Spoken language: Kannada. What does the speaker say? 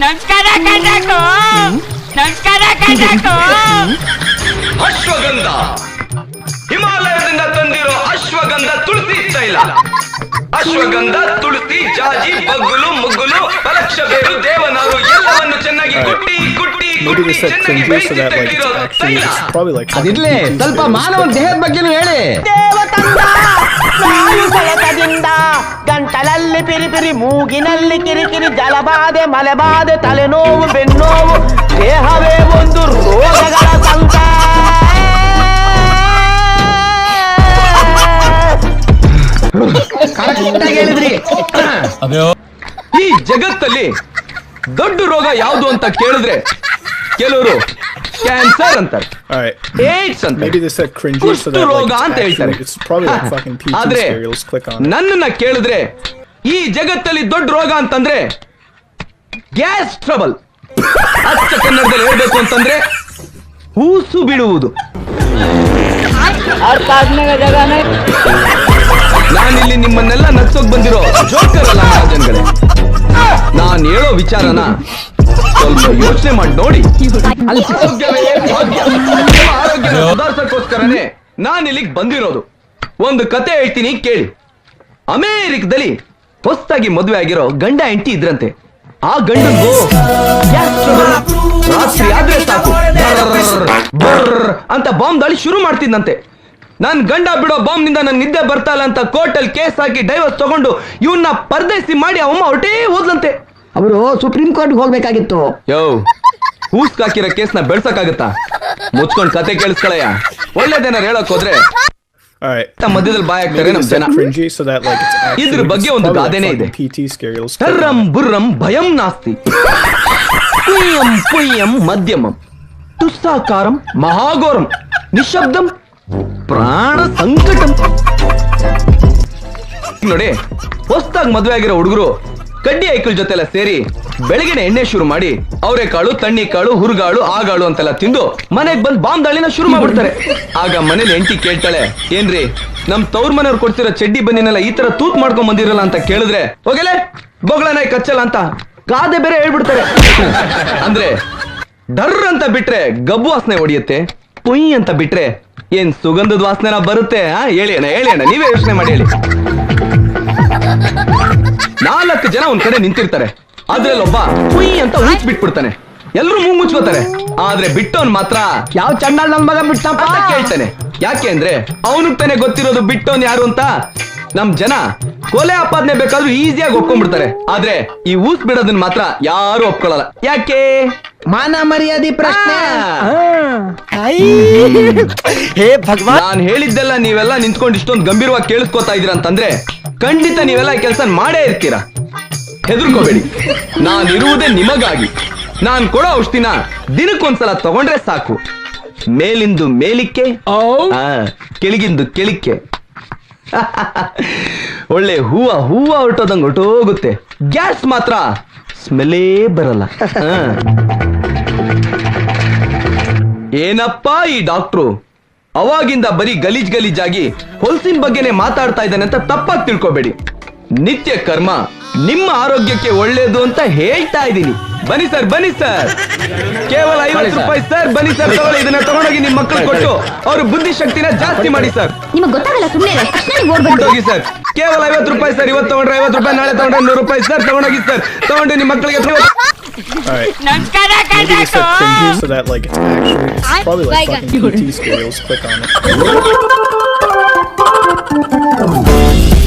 ನಮಸ್ಕಾರ ಕಂಡಕು ನಮಸ್ಕಾರ ಕಂಡಕು ಅಶ್ವಗಂಧ! ಹಿಮಾಲಯದಿಂದ ತಂದಿರೋ ಅಶ್ವಗಂಧ ತುಳಸಿ ತೈಲ! ಅಶ್ವಗಂಧ ತುಳಸಿ ಜಾಜಿ ಬಗ್ಗುಲು ಮುಗ್ಗುಲು ಪಲಕ್ಷ ಬೇರು ದೇವನಾರು ಎಲ್ಲವನ್ನು ಚೆನ್ನಾಗಿ ಕುಟ್ಟಿ ಕುಟ್ಟಿ Maybe ಕುಟ್ಟಿ they said ಚೆನ್ನಾಗಿ cringy so ಬೇಯಿಸಿ that like ತೆಗೆದಿರೋ it's actually ತೈಲ. it's probably like ಅದಿರ್ಲಿ ಸ್ವಲ್ಪ ಮಾನವ ದೇಹದ ಬಗ್ಗೆನೂ ಹೇಳಿ. ದೇವತಂದ ಸೆಳೆತದಿಂದ ಗಂಟಲಲ್ಲಿ ಪಿರಿಪಿರಿ ಮೂಗಿನಲ್ಲಿ ಕಿರಿಕಿರಿ ಜಲಬಾಧೆ ಮಲೆಬಾಧೆ ತಲೆನೋವು ಬೆನ್ನೋವು ದೇಹವೇ ಒಂದು ರೋಗಗಳ ಸಂತ ಕರೆಕ್ಟಾಗಿ ಹೇಳಿದ್ರಿ. ಈ ಜಗತ್ತಲ್ಲಿ ದೊಡ್ಡ ರೋಗ ಯಾವುದು ಅಂತ ಕೇಳಿದ್ರೆ ಕೆಲವರು ಕ್ಯಾನ್ಸರ್ ಅಂತಾರೆ. Alright. ಏಡ್ಸ್ ಅಂತ Maybe they said cringy so ಕುಷ್ಠ that ರೋಗ ಅಂತ ಹೇಳ್ತಾರೆ. actually, it's probably like fucking PT ಆದ್ರೆ ನನ್ನ Click on it. ನನ್ನನ್ನ ಕೇಳಿದ್ರೆ ಈ ಜಗತ್ತಲ್ಲಿ ದೊಡ್ಡ ರೋಗ ಅಂತಂದ್ರೆ ಗ್ಯಾಸ್ ಟ್ರಬಲ್. ಅಚ್ಚ ಕನ್ನಡದಲ್ಲಿ ಹೇಳ್ಬೇಕು ಅಂತಂದ್ರೆ ಹೂಸು ಬಿಡುವುದು ನಾನಿಲ್ಲಿ ನಿಮ್ಮನ್ನೆಲ್ಲ ನಗ್ಸೋಕ್ ಬಂದಿರೋ ಜೋಕರ್ ಅಲ್ಲ ಜನಗಳೇ ನಾನ್ ಹೇಳೋ ವಿಚಾರನ ಸ್ವಲ್ಪ ಯೋಚನೆ ಮಾಡಿ ನೋಡಿ. ಸುಧಾರ್ಸಕ್ಕೋಸ್ಕರನೇ ನಾನ್ ಇಲ್ಲಿಗೆ ಬಂದಿರೋದು. ಒಂದು ಕತೆ ಹೇಳ್ತೀನಿ ಕೇಳಿ. ಅಮೇರಿಕದಲ್ಲಿ ಹೊಸ್ತಾಗಿ ಮದುವೆ ಆಗಿರೋ ಗಂಡ ಹೆಂಡತಿ ಇದ್ರಂತೆ. ಆ ಟ್ರಬಲ್. ರಾತ್ರಿ ಆದ್ರೆ ಸಾಕು. ಅಂತ ಬಾಂಬ್ ದಾಳಿ ಶುರು ಮಾಡ್ತಿದ್ದಂತೆ ನನ್ ಗಂಡ ಬಿಡೋ ಬಾಂಬ್ನಿಂದ ನನ್ ನಿದ್ದೆ ಬರ್ತಾ ಇಲ್ಲ ಅಂತ ಕೋರ್ಟಲ್ಲಿ ಕೇಸ್ ಹಾಕಿ ಡೈವರ್ಸ್ ತಗೊಂಡು ಇವನ್ನ ಪರದೇಸಿ ಮಾಡಿ ಅಮ್ಮ ಹೊರಟೇ ಹೋದ್ಲಂತೆ. ಅವರು ಸುಪ್ರೀಂ ಕೋರ್ಟ್ ಹೋಗ್ಬೇಕಾಗಿತ್ತು. ಯೋ ಹೂಸ್ಕಾಕಿರೋ ಕೇಸ್ನ ಬೆಳ್ಸಕ್ಕಾಗತ್ತಾ? ಮುಚ್ಕೊಂಡ್ ಕತೆ ಕೇಳಿಸ್ಕೊಳಯ್ಯ. ಒಳ್ಳೇದೇನಾರು ಹೇಳಕ್ ಹೋದ್ರೆ. ನಮ್ಮ ಮಧ್ಯದಲ್ಲಿ ಬಾಯ್ ನಮ್ ಜನ. cringy so that like it's actually ಇದ್ರ ಬಗ್ಗೆ ಒಂದು probably ಗಾದೆನೇ fucking ಇದೆ. PT. Click on ಸರ್ರಂ ಬುರ್ರಂ ಭಯಂ ನಾಸ್ತಿ. ಪುಯ್ಯಂ ಪುಯ್ಯಂ ಮಧ್ಯಮಂ. ತುಸ್ಸಾಕಾರಂ ಮಹಾಘೋರಂ. ನಿಶಬ್ದಂ ಪ್ರಾಣ ಸಂಕಟ. ನೋಡಿ, ಹೊಸ್ದಾಗಿ ಮದ್ವೆ ಆಗಿರೋ ಹುಡುಗರು ಕಡ್ಡಿ ಐಕಲ್ ಜೊತೆ ಎಲ್ಲ ಸೇರಿ ಬೆಳಗಿನ ಎಣ್ಣೆ ಶುರು ಮಾಡಿ ಅವರೆಕಾಳು ತಣ್ಣಿ ಕಾಳು, ಹುರುಗಾಳು, ಆಗಾಳು ಅಂತೆಲ್ಲ ತಿಂದು ಮನೆಗ್ ಬಂದ್ ಬಾಂಬ್ ದಾಳಿನ ಶುರು ಮಾಡ್ಬಿಡ್ತಾರೆ. ಆಗ ಮನೇಲಿ ಎಂಟಿ ಕೇಳ್ತಾಳೆ, ಏನ್ರಿ, ನಮ್ ತವ್ರ ಮನೆಯವ್ರು ಕೊಡ್ತಿರೋ ಚಡ್ಡಿ ಬನ್ನಿನೆಲ್ಲ ಈ ತರ ತೂತ್ ಮಾಡ್ಕೊಂಡ್ ಬಂದಿರಲ್ಲ ಅಂತ ಕೇಳಿದ್ರೆ, ಹೋಗಲೇ ಬೊಗಳನ ಕಚ್ಚಲ್ಲ ಅಂತ ಕಾದೆ ಬೇರೆ ಹೇಳ್ಬಿಡ್ತಾರೆ. ಅಂದ್ರೆ ಡರ್ ಅಂತ ಬಿಟ್ರೆ ಗಬ್ಬು ವಾಸನೆ ಹೊಡಿಯುತ್ತೆ, ಪುಯ್ ಅಂತ ಬಿಟ್ರೆ ಏನ್ ಸುಗಂಧದ ವಾಸನೆನ ಬರುತ್ತೆ ಹೇಳಿ ಅಣ್ಣ ಹೇಳಿ ಅಣ್ಣ, ನೀವೇ ಯೋಚನೆ ಮಾಡಿ ಹೇಳಿ. ನಾಲ್ಕು ಜನ ಒಂದ್ ಕಡೆ ನಿಂತಿರ್ತಾರೆ. ಅದ್ರಲ್ಲಿ ಒಬ್ಬ ಹುಯ್ ಅಂತ ಉಳಿಸ್ ಬಿಟ್ಬಿಡ್ತಾನೆ. ಎಲ್ರು ಮೂ ಮುಚ್ಕೋತಾರೆ. ಆದ್ರೆ ಬಿಟ್ಟವನ್ ಮಾತ್ರ ಯಾವ ಚಂಡಾಲ್ ನನ್ ಮಗ ಬಿಟ್ಟಪ್ಪ ಅಂತ ಕೇಳ್ತಾನೆ. ಯಾಕೆ ಅಂದ್ರೆ ಅವನಿಗೆ ತಾನೇ ಗೊತ್ತಿರೋದು ಬಿಟ್ಟೋನ್ ಯಾರು ಅಂತ. ನಮ್ ಜನ ಕೊಲೆ ಆಪಾದನೆ ಬೇಕಾದ್ರೂ ಈಸಿಯಾಗಿ ಒಪ್ಕೊಂಡ್ಬಿಡ್ತಾರೆ. ಆದ್ರೆ ಈ ಊಸ್ ಬಿಡೋದನ್ನ ಮಾತ್ರ ಯಾರು ಒಪ್ಕೊಳ್ಳಲ್ಲ. ಯಾಕೆ? ಮಾನ ಮರ್ಯಾದೆ ಪ್ರಶ್ನೆ. ಹೇ ಭಗವಾನ್. ನಾನು ಹೇಳಿದ್ದೆಲ್ಲ ನೀವೆಲ್ಲ ನಿಂತ್ಕೊಂಡು ಇಷ್ಟೊಂದು ಗಂಭೀರವಾಗಿ ಕೇಳಿಸ್ಕೊತಾ ಇದೀರ ಅಂತಂದ್ರೆ ಖಂಡಿತ ನೀವೆಲ್ಲ ಈ ಕೆಲಸ ಮಾಡೇ ಇರ್ತೀರಾ. ಹೆದರ್ಕೋಬೇಡಿ. ನಾನು ಇರುವುದೇ ನಿಮಗಾಗಿ. ನಾನು ಕೊಡೋ ಔಷಧಿನ ದಿನಕ್ಕೊಂದ್ಸಲ ತಗೊಂಡ್ರೆ ಸಾಕು. ಮೇಲಿಂದು ಮೇಲಿಕ್ಕೆ ಆ, ಕೆಳಗಿಂದು ಕೆಳಿಕ್ಕೆ. ಒಳ್ಳೆ ಹೂವ ಹೂವ ಹೊರಟೋದಂಗೆ ಹೊರಟೋಗುತ್ತೆ. ಗ್ಯಾಸ್ ಮಾತ್ರ ಸ್ಮೆಲೇ ಬರಲ್ಲ. ಆ. ಏನಪ್ಪಾ ಈ ಡಾಕ್ಟ್ರು? ಅವಾಗಿಂದ ಬರೀ ಗಲೀಜ್ ಗಲೀಜಾಗಿ ಹೊಲ್ಸಿನ ಬಗ್ಗೆನೆ ಮಾತಾಡ್ತಾ ಇದ್ದಾನೆ ಅಂತ ತಪ್ಪಾಗಿ ತಿಳ್ಕೊಬೇಡಿ. ನಿತ್ಯ ಕರ್ಮ ನಿಮ್ಮ ಆರೋಗ್ಯಕ್ಕೆ ಒಳ್ಳೇದು ಅಂತ ಹೇಳ್ತಾ ಇದ್ದೀನಿ. ಬನ್ನಿ ಸರ್ ಬನ್ನಿ ಸರ್. ಕೇವಲ ಐವತ್ತು ರೂಪಾಯಿ ಸರ್ ಬನ್ನಿ ಸರ್ ತಗೊಳ್ಳಿ ಇದನ್ನ ತಗೊಂಡೋಗಿ ನಿಮ್ ಮಕ್ಕಳು ಕೊಟ್ಟು ಅವ್ರ ಬುದ್ಧಿ ಶಕ್ತಿನ ಜಾಸ್ತಿ ಮಾಡಿ ಸರ್. ನಿಮಗೆ ಗೊತ್ತಾಗಲ್ಲ ಸುಮ್ಮನೆ ಹೋಗಿ ಸರ್. ಕೇವಲ ಐವತ್ತು ರೂಪಾಯಿ ಸರ್ ಇವತ್ತು ತಗೊಂಡ್ರೆ ಐವತ್ತು ರೂಪಾಯಿ ನಾಳೆ ತಗೊಂಡ್ರೆ ನೂರು ರೂಪಾಯಿ ಸರ್ ತಗೊಂಡೋಗಿ ಸರ್. ತಗೊಂಡು ನಿಮ್ಮ ಮಕ್ಕಳಿಗೆ Alright. No, I'm to Maybe so that, like, it's actually. It's I'm probably like, fucking PT squirrels. Click on it.